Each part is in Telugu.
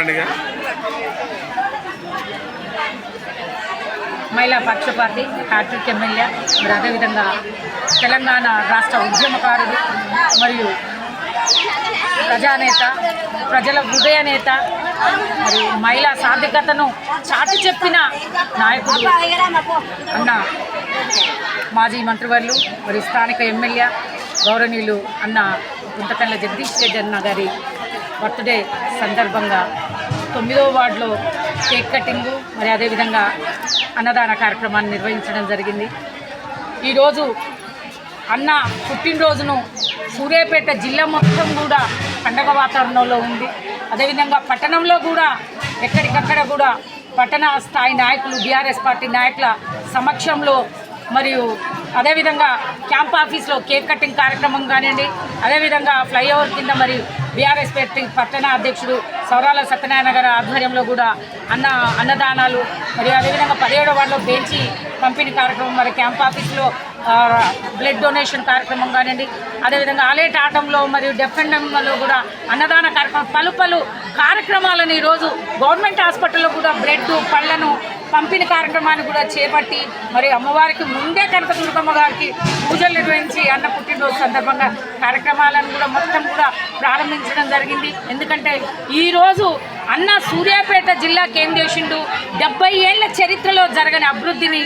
పండుగ? మహిళా పక్షపాతి హ్యాట్రిక్ ఎమ్మెల్యే మరి అదేవిధంగా తెలంగాణ రాష్ట్ర ఉద్యమకారుడు మరియు ప్రజానేత ప్రజల హృదయ నేత మరి మహిళా సాధికతను చాటి చెప్పిన నాయకుడు అన్న మాజీ మంత్రివర్లు మరి స్థానిక ఎమ్మెల్యే గౌరవనీయులు అన్న గుంతకల్ల జగదీష్ రెడ్డి అన్న గారి బర్త్డే సందర్భంగా తొమ్మిదవ వార్డులో కేక్ కటింగు మరి అదేవిధంగా అన్నదాన కార్యక్రమాన్ని నిర్వహించడం జరిగింది. ఈరోజు అన్న పుట్టినరోజును సూర్యాపేట జిల్లా మొత్తం కూడా పండగ వాతావరణంలో ఉంది. అదేవిధంగా పట్టణంలో కూడా ఎక్కడికక్కడ కూడా పట్టణ స్థాయి నాయకులు బీఆర్ఎస్ పార్టీ నాయకుల సమక్షంలో మరియు అదేవిధంగా క్యాంప్ ఆఫీస్లో కేక్ కటింగ్ కార్యక్రమం కానివ్వండి అదేవిధంగా ఫ్లైఓవర్ కింద మరి బీఆర్ఎస్ పార్టీ పట్టణ అధ్యక్షుడు సౌరాల సత్యనారాయణ గారి ఆధ్వర్యంలో కూడా అన్న అన్నదానాలు మరియు అదేవిధంగా పదిహేడో వార్డులో బెంచి పంపిణీ కార్యక్రమం మరి క్యాంప్ ఆఫీస్లో బ్లడ్ డొనేషన్ కార్యక్రమం కానివ్వండి అదేవిధంగా ఆలేట్ ఆటంలో మరియు డెఫెండంలో కూడా అన్నదాన కార్యక్రమం పలు పలు కార్యక్రమాలను ఈరోజు గవర్నమెంట్ హాస్పిటల్లో కూడా బ్లడ్ పళ్ళను పంపిణీ కార్యక్రమాన్ని కూడా చేపట్టి మరి అమ్మవారికి ముందే కనక దుర్గమ్మ గారికి పూజలు నిర్వహించి అన్న పుట్టినరోజు సందర్భంగా కార్యక్రమాలను కూడా మొత్తం కూడా ప్రారంభించడం జరిగింది. ఎందుకంటే ఈరోజు అన్న సూర్యాపేట జిల్లా కేంద్రేషుడు డెబ్బై ఏళ్ళ చరిత్రలో జరగని అభివృద్ధిని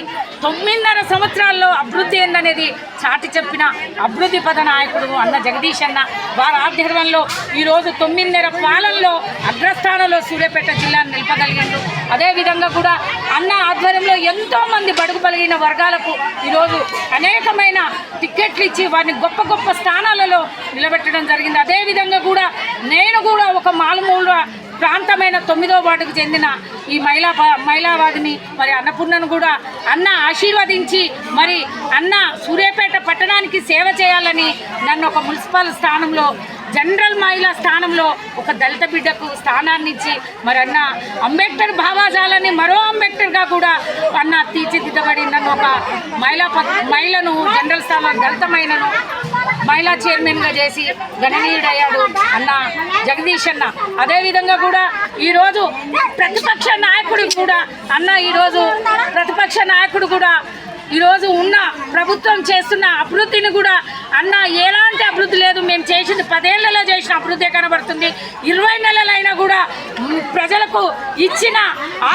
తొమ్మిదిన్నర సంవత్సరాల్లో అభివృద్ధి ఏందనేది చాటి చెప్పిన అభివృద్ధి పద నాయకుడు అన్న జగదీష్ అన్న వారి ఆధ్వర్యంలో ఈరోజు తొమ్మిదిన్నర పాలనలో అగ్రస్థానంలో సూర్యాపేట జిల్లాను నిలపగలిగిండు. అదేవిధంగా కూడా అన్న ఆధ్వర్యంలో ఎంతో మంది బడుగు బలిగిన వర్గాలకు ఈరోజు అనేకమైన టిక్కెట్లు ఇచ్చి వారిని గొప్ప గొప్ప స్థానాలలో నిలబెట్టడం జరిగింది. అదేవిధంగా కూడా నేను కూడా ఒక మాలుమూల ముఖ్యమైన తొమ్మిదో వార్డుకు చెందిన ఈ మహిళా మహిళావాదిని మరి అన్నపూర్ణను కూడా అన్న ఆశీర్వదించి మరి అన్న సూర్యాపేట పట్టణానికి సేవ చేయాలని నన్ను ఒక మున్సిపల్ స్థానంలో జనరల్ మహిళా స్థానంలో ఒక దళిత బిడ్డకు స్థానాన్ని ఇచ్చి మరి అన్న అంబేద్కర్ భావాజాలని మరో అంబేద్కర్గా కూడా అన్న తీర్చిదిద్దబడి నన్ను ఒక మహిళా ప- మహిళను జనరల్ స్థానం దళిత మహిళను మహిళా చైర్మన్గా చేసి గణనీయుడయ్యాడు అన్న జగదీష్ అన్న. అదేవిధంగా కూడా ఈరోజు ప్రతిపక్ష నాయకుడు కూడా అన్న ఈరోజు ప్రతిపక్ష నాయకుడు కూడా ఈరోజు ఉన్న ప్రభుత్వం చేస్తున్న అభివృద్ధిని కూడా అన్న ఎలాంటి అభివృద్ధి లేదు. మేము చేసింది పదేళ్ళలో చేసిన అభివృద్ధి కనబడుతుంది. ఇరవై నెలలైనా కూడా ప్రజలకు ఇచ్చిన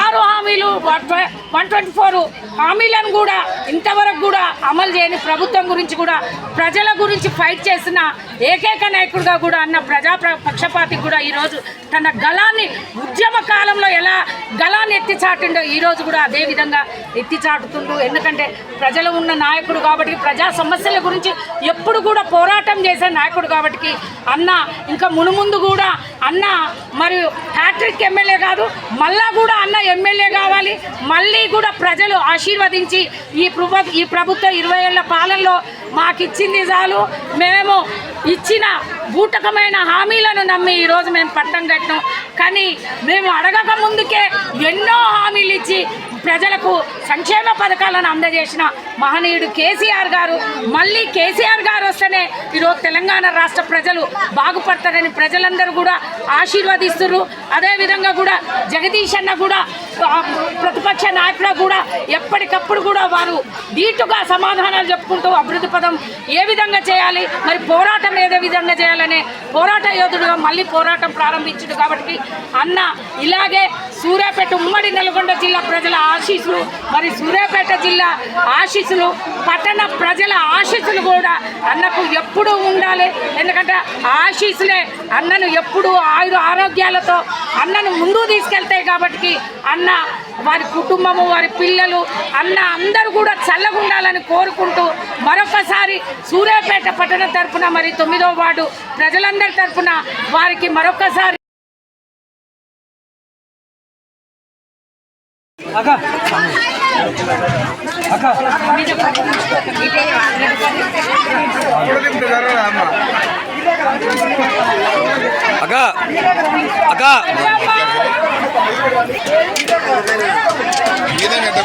ఆరు హామీలు వన్ ట్వంటీ ఫోర్ హామీలను కూడా ఇంతవరకు కూడా అమలు చేయని ప్రభుత్వం గురించి కూడా ప్రజల గురించి ఫైట్ చేసిన ఏకైక నాయకుడిగా కూడా అన్న ప్రజా పక్షపాతి కూడా ఈరోజు తన గలాన్ని ఉద్యమ కాలంలో ఎలా గలాన్ని ఎత్తి చాటిండో ఈరోజు కూడా అదే విధంగా ఎత్తి చాటుతుండు. ఎందుకంటే ప్రజలు ఉన్న నాయకుడు కాబట్టి ప్రజా సమస్యల గురించి ఎప్పుడు కూడా పోరాటం చేసే నాయకుడు కాబట్టి అన్న ఇంకా మునుముందు కూడా అన్న మరియు హ్యాట్రిక్ ఎమ్మెల్యే కాదు మళ్ళా కూడా అన్న ఎమ్మెల్యే కావాలి మళ్ళీ కూడా ప్రజలు ఆశీర్వదించి ఈ ప్రభు ఈ ప్రభుత్వ ఇరవై ఏళ్ళ పాలనలో మాకు ఇచ్చింది చాలు. మేము ఇచ్చిన బూటకమైన హామీలను నమ్మి ఈరోజు మేము పట్టం కట్టాం కానీ మేము అడగక ముందుకే ఎన్నో హామీలు ఇచ్చి ప్రజలకు సంక్షేమ పథకాలను అందజేసిన మహనీయుడు కేసీఆర్ గారు. మళ్ళీ కేసీఆర్ గారు వస్తేనే ఈరోజు తెలంగాణ రాష్ట్ర ప్రజలు బాగుపడతారని ప్రజలందరూ కూడా ఆశీర్వదిస్తున్నారు. అదేవిధంగా కూడా జగదీష్ అన్న కూడా ప్రతిపక్ష నాయకుడు కూడా ఎప్పటికప్పుడు కూడా వారు ధీటుగా సమాధానాలు చెప్పుకుంటూ అభివృద్ధి పదం ఏ విధంగా చేయాలి మరి పోరాటం ఏదే విధంగా చేయాలనే పోరాట యోధుడుగా మళ్ళీ పోరాటం ప్రారంభించుడు కాబట్టి అన్న ఇలాగే సూర్యాపేట ఉమ్మడి నల్గొండ జిల్లా ప్రజల ఆశీస్సులు మరి సూర్యాపేట జిల్లా ఆశీస్సులు పట్టణ ప్రజల ఆశీస్సులు కూడా అన్నకు ఎప్పుడూ ఉండాలి. ఎందుకంటే ఆశీస్సులే అన్నను ఎప్పుడూ ఆయుర ఆరోగ్యాలతో అన్నను ముందు తీసుకెళ్తాయి కాబట్టి అన్న వారి కుటుంబము వారి పిల్లలు అన్న అందరూ కూడా చల్లగా ఉండాలని కోరుకుంటూ మరొకసారి సూర్యాపేట పట్టణ తరపున మరి తొమ్మిదో వార్డు ప్రజలందరి తరపున వారికి మరొకసారి అక్క. అక్క. ఈ విధంగా ఎట్ట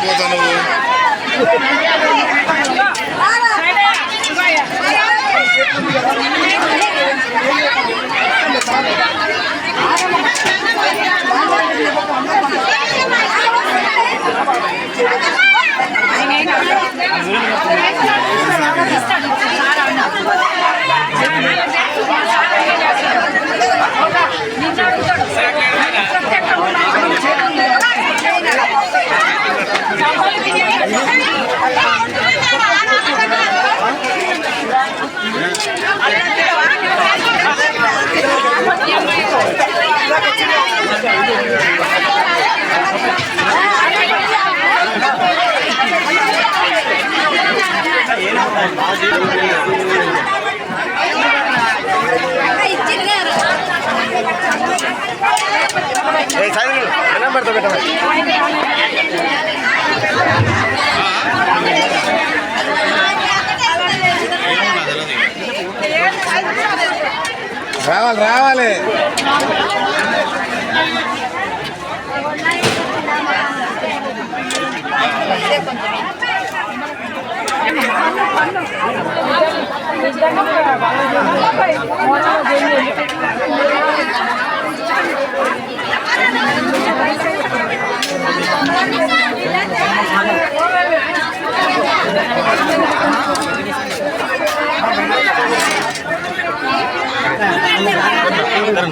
పెడతా పెట్టమని రావాలి రావాలి. నిజంగా పెట్టుకుంటారు